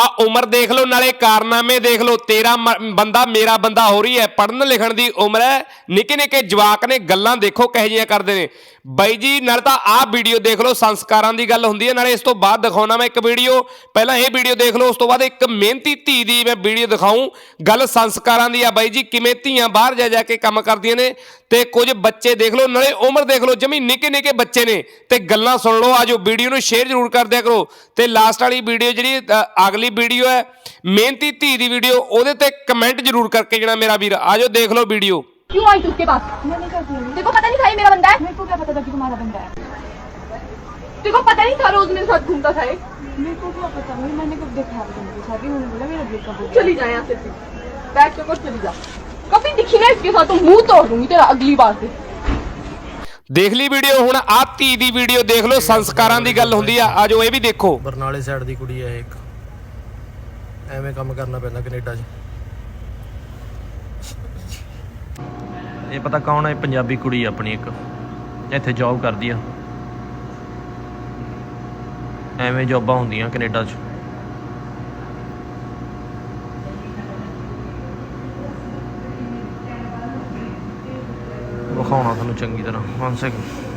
ਆ ਉਮਰ ਦੇਖ ਲਓ, ਨਾਲੇ ਕਾਰਨਾਮੇ ਦੇਖ ਲਓ। ਤੇਰਾ ਬੰਦਾ ਮੇਰਾ ਬੰਦਾ ਹੋ ਰਹੀ ਹੈ। ਪੜਨ ਲਿਖਣ ਦੀ ਉਮਰ ਹੈ। ਨਿੱਕੇ ਨਿੱਕੇ ਜਵਾਕ ਨੇ ਗੱਲਾਂ ਦੇਖੋ ਕਿਹੋ ਜਿਹੀਆਂ ਕਰਦੇ ਨੇ। ਬਾਈ ਜੀ, ਨਾਲ ਤਾਂ ਆਹ ਵੀਡੀਓ ਦੇਖ ਲਓ, ਸੰਸਕਾਰਾਂ ਦੀ ਗੱਲ ਹੁੰਦੀ ਹੈ। ਨਾਲੇ ਇਸ ਤੋਂ ਬਾਅਦ ਦਿਖਾਉਣਾ ਮੈਂ ਇੱਕ ਵੀਡੀਓ। ਪਹਿਲਾਂ ਇਹ ਵੀਡੀਓ ਦੇਖ ਲਓ, ਉਸ ਤੋਂ ਬਾਅਦ ਇੱਕ ਮਿਹਨਤੀ ਧੀ ਦੀ ਮੈਂ ਵੀਡੀਓ ਦਿਖਾਉਂ ਗੱਲ ਸੰਸਕਾਰਾਂ ਦੀ ਆ ਬਾਈ ਜੀ, ਕਿਵੇਂ ਧੀਆਂ ਬਾਹਰ ਜਾ ਜਾ ਕੇ ਕੰਮ ਕਰਦੀਆਂ ਨੇ। ਤੇ ਕੁਝ ਬੱਚੇ ਦੇਖ ਲਓ, ਨਾਲੇ ਉਮਰ ਦੇਖ ਲਓ, ਜਮੀ ਨਿੱਕੇ ਨਿੱਕੇ ਬੱਚੇ ਨੇ। ਤੇ ਗੱਲਾਂ ਸੁਣ ਲਓ, ਆਜੋ ਵੀਡੀਓ ਨੂੰ ਸ਼ੇਅਰ ਜ਼ਰੂਰ ਕਰ ਦਿਆ ਕਰੋ। ਤੇ ਲਾਸਟ ਵਾਲੀ ਵੀਡੀਓ ਜਿਹੜੀ ਅਗਲੀ ਅਗਲੀ ਵੀਡੀਓ ਹੈ ਮਿਹਨਤੀ ਧੀ ਦੀ ਵੀਡੀਓ ਉਹਦੇ ਤੇ ਕਮੈਂਟ ਜ਼ਰੂਰ ਕਰਕੇ ਜਿਹੜਾ ਮੇਰਾ ਵੀਰ ਆਜੋ ਦੇਖ ਲਓ ਵੀਡੀਓ क्यों आई तू उसके पास मैंने क्या किया तेरे को पता नहीं था ये मेरा बंदा है मेरे को क्या पता था कि तुम्हारा बंदा है तेरे को पता नहीं था रोज मेरे साथ घूमता था ये मेरे को क्या पता भाई मैंने कब देखा है तुमको शादी होने बोला मेरा ब्रेकअप हो गया चली जा यहाँ से तू बैग के ऊपर चली जा कभी दिखी ना इसके साथ तो मुंह तोड़ दूंगी तेरा अगली बार से ਦੇਖ ਲਈ ਵੀਡੀਓ ਹੁਣ ਆਹ ਧੀ ਦੀ ਵੀਡੀਓ ਦੇਖ ਲਓ ਸੰਸਕਾਰਾਂ ਦੀ ਗੱਲ ਹੁੰਦੀ ਆ ਆਜੋ ਇਹ ਵੀ ਦੇਖੋ ਬਰਨਾਲੇ ਸਾਈਡ ਦੀ ਕੁੜੀ ਹੈ ਇੱਕ ਐਵੇਂ ਕੰਮ ਕਰਨਾ ਪੈਂਦਾ ਕੈਨੇਡਾ 'ਚ। ਇਹ ਪਤਾ ਕੌਣ ਹੈ? ਪੰਜਾਬੀ ਕੁੜੀ ਆਪਣੀ ਇੱਕ। ਇੱਥੇ ਜੌਬ ਕਰਦੀ ਆ। ਐਵੇਂ ਜੌਬਾਂ ਹੁੰਦੀਆਂ ਕੈਨੇਡਾ 'ਚ। ਵਿਖਾਉਣਾ ਤੁਹਾਨੂੰ ਚੰਗੀ ਤਰ੍ਹਾਂ। 1 ਸੈਕਿੰਡ